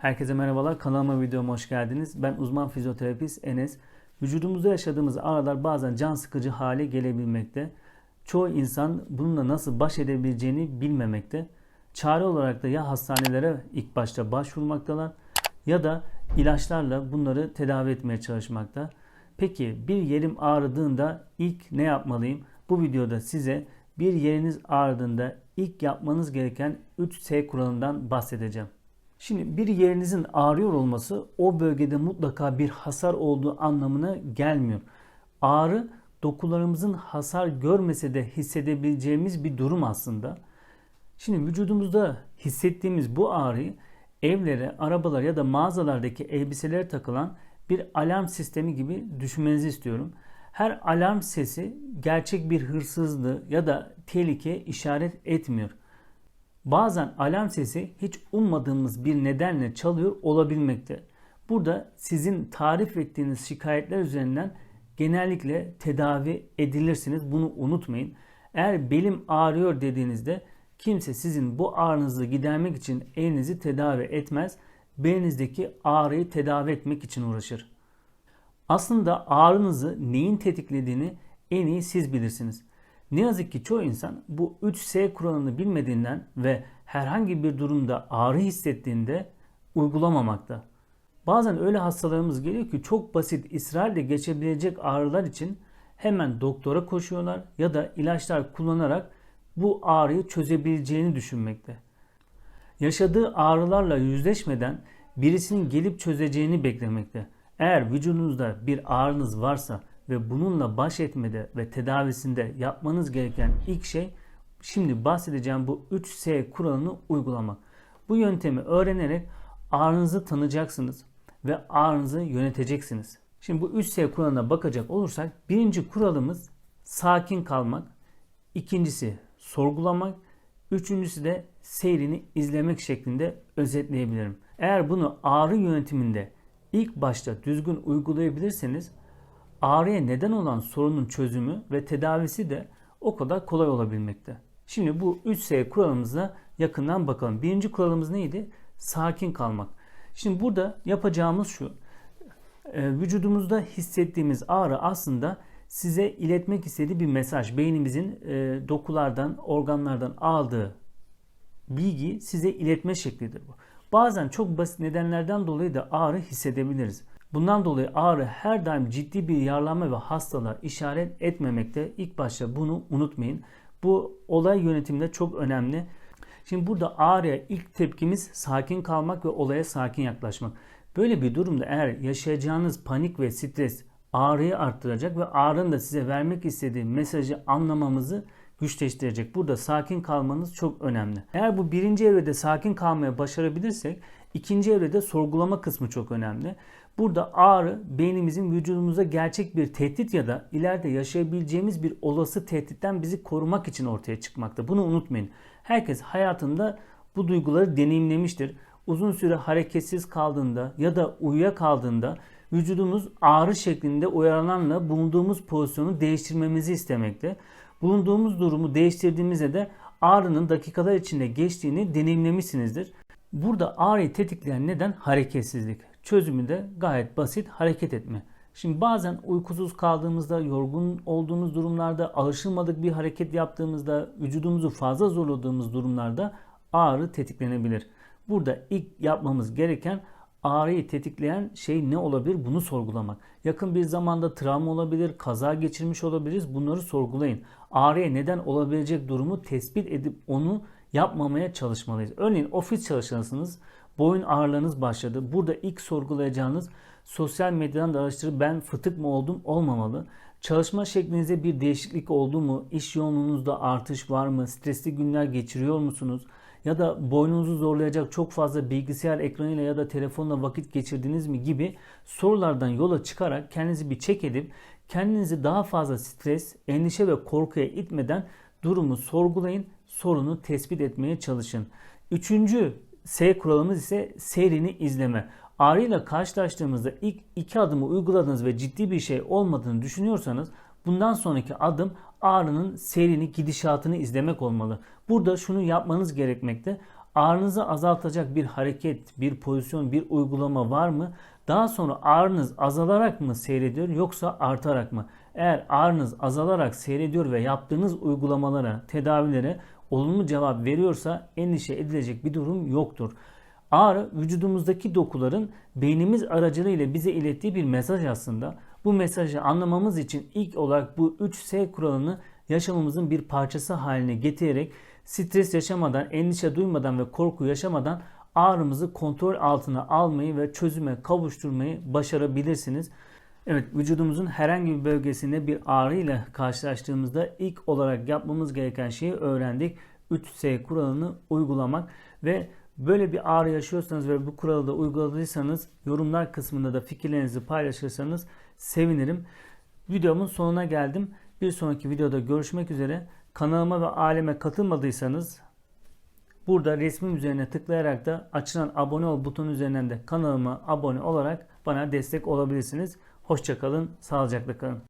Herkese merhabalar. Kanalıma videoma hoş geldiniz. Ben uzman fizyoterapist Enes. Vücudumuzda yaşadığımız ağrılar bazen can sıkıcı hale gelebilmekte. Çoğu insan bununla nasıl baş edebileceğini bilmemekte. Çare olarak da ya hastanelere ilk başta başvurmaktalar ya da ilaçlarla bunları tedavi etmeye çalışmakta. Peki bir yerim ağrıdığında ilk ne yapmalıyım? Bu videoda size bir yeriniz ağrıdığında ilk yapmanız gereken 3S kuralından bahsedeceğim. Şimdi bir yerinizin ağrıyor olması o bölgede mutlaka bir hasar olduğu anlamına gelmiyor. Ağrı dokularımızın hasar görmese de hissedebileceğimiz bir durum aslında. Şimdi vücudumuzda hissettiğimiz bu ağrıyı evlere, arabalar ya da mağazalardaki elbiselere takılan bir alarm sistemi gibi düşünmenizi istiyorum. Her alarm sesi gerçek bir hırsızlığı ya da tehlike işaret etmiyor. Bazen alarm sesi hiç ummadığımız bir nedenle çalıyor olabilmekte. Burada sizin tarif ettiğiniz şikayetler üzerinden genellikle tedavi edilirsiniz. Bunu unutmayın. Eğer belim ağrıyor dediğinizde kimse sizin bu ağrınızı gidermek için elinizi tedavi etmez. Belinizdeki ağrıyı tedavi etmek için uğraşır. Aslında ağrınızı neyin tetiklediğini en iyi siz bilirsiniz. Ne yazık ki çoğu insan bu 3S kuralını bilmediğinden ve herhangi bir durumda ağrı hissettiğinde uygulamamakta. Bazen öyle hastalarımız geliyor ki çok basit israrla geçebilecek ağrılar için hemen doktora koşuyorlar ya da ilaçlar kullanarak bu ağrıyı çözebileceğini düşünmekte. Yaşadığı ağrılarla yüzleşmeden birisinin gelip çözeceğini beklemekte. Eğer vücudunuzda bir ağrınız varsa ve bununla baş etmede ve tedavisinde yapmanız gereken ilk şey şimdi bahsedeceğim bu 3S kuralını uygulamak. Bu yöntemi öğrenerek ağrınızı tanıyacaksınız ve ağrınızı yöneteceksiniz. Şimdi bu 3S kuralına bakacak olursak birinci kuralımız sakin kalmak, ikincisi sorgulamak, üçüncüsü de seyrini izlemek şeklinde özetleyebilirim. Eğer bunu ağrı yönetiminde ilk başta düzgün uygulayabilirseniz ağrıya neden olan sorunun çözümü ve tedavisi de o kadar kolay olabilmekte. Şimdi bu 3S kuralımıza yakından bakalım. Birinci kuralımız neydi? Sakin kalmak. Şimdi burada yapacağımız şu. E, vücudumuzda hissettiğimiz ağrı aslında size iletmek istediği bir mesaj. Beynimizin e, dokulardan, organlardan aldığı bilgi size iletme şeklidir bu. Bazen çok basit nedenlerden dolayı da ağrı hissedebiliriz. Bundan dolayı ağrı her daim ciddi bir yaralanma ve hastalığa işaret etmemekte. İlk başta bunu unutmayın. Bu olay yönetiminde çok önemli. Şimdi burada ağrıya ilk tepkimiz sakin kalmak ve olaya sakin yaklaşmak. Böyle bir durumda eğer yaşayacağınız panik ve stres ağrıyı arttıracak ve ağrının da size vermek istediği mesajı anlamamızı güçleştirecek. Burada sakin kalmanız çok önemli. Eğer bu birinci evrede sakin kalmaya başarabilirsek ikinci evrede sorgulama kısmı çok önemli. Burada ağrı beynimizin vücudumuza gerçek bir tehdit ya da ileride yaşayabileceğimiz bir olası tehditten bizi korumak için ortaya çıkmakta. Bunu unutmayın. Herkes hayatında bu duyguları deneyimlemiştir. Uzun süre hareketsiz kaldığında ya da uyuya kaldığında vücudumuz ağrı şeklinde uyaranlarla bulunduğumuz pozisyonu değiştirmemizi istemekte. Bulunduğumuz durumu değiştirdiğimizde de ağrının dakikalar içinde geçtiğini deneyimlemişsinizdir. Burada ağrıyı tetikleyen neden hareketsizlik. Çözümü de gayet basit hareket etme. Şimdi bazen uykusuz kaldığımızda, yorgun olduğumuz durumlarda, alışılmadık bir hareket yaptığımızda, vücudumuzu fazla zorladığımız durumlarda ağrı tetiklenebilir. Burada ilk yapmamız gereken ağrıyı tetikleyen şey ne olabilir bunu sorgulamak. Yakın bir zamanda travma olabilir, kaza geçirmiş olabiliriz. Bunları sorgulayın. Ağrıya neden olabilecek durumu tespit edip onu yapmamaya çalışmalıyız. Örneğin ofis çalışanısınız, boyun ağrılarınız başladı. Burada ilk sorgulayacağınız sosyal medyadan da araştırıp ben fıtık mı oldum olmamalı. Çalışma şeklinizde bir değişiklik oldu mu? İş yoğunluğunuzda artış var mı? Stresli günler geçiriyor musunuz? Ya da boynunuzu zorlayacak çok fazla bilgisayar ekranıyla ya da telefonla vakit geçirdiniz mi gibi sorulardan yola çıkarak kendinizi bir çek edip kendinizi daha fazla stres, endişe ve korkuya itmeden durumu sorgulayın, sorunu tespit etmeye çalışın. Üçüncü S kuralımız ise seyrini izleme. Ağrıyla karşılaştığımızda ilk iki adımı uyguladınız ve ciddi bir şey olmadığını düşünüyorsanız bundan sonraki adım ağrının seyrini, gidişatını izlemek olmalı. Burada şunu yapmanız gerekmekte. Ağrınızı azaltacak bir hareket, bir pozisyon, bir uygulama var mı? Daha sonra ağrınız azalarak mı seyrediyor yoksa artarak mı? Eğer ağrınız azalarak seyrediyor ve yaptığınız uygulamalara, tedavilere olumlu cevap veriyorsa endişe edilecek bir durum yoktur. Ağrı vücudumuzdaki dokuların beynimiz aracılığıyla bize ilettiği bir mesaj aslında. Bu mesajı anlamamız için ilk olarak bu 3S kuralını yaşamımızın bir parçası haline getirerek stres yaşamadan, endişe duymadan ve korku yaşamadan ağrımızı kontrol altına almayı ve çözüme kavuşturmayı başarabilirsiniz. Evet vücudumuzun herhangi bir bölgesinde bir ağrı ile karşılaştığımızda ilk olarak yapmamız gereken şeyi öğrendik. 3S kuralını uygulamak ve böyle bir ağrı yaşıyorsanız ve bu kuralı da uyguladıysanız yorumlar kısmında da fikirlerinizi paylaşırsanız sevinirim. Videomun sonuna geldim. Bir sonraki videoda görüşmek üzere. Kanalıma ve aleme katılmadıysanız burada resmim üzerine tıklayarak da açılan abone ol butonu üzerinden de kanalıma abone olarak bana destek olabilirsiniz. Hoşçakalın, sağlıcakla kalın.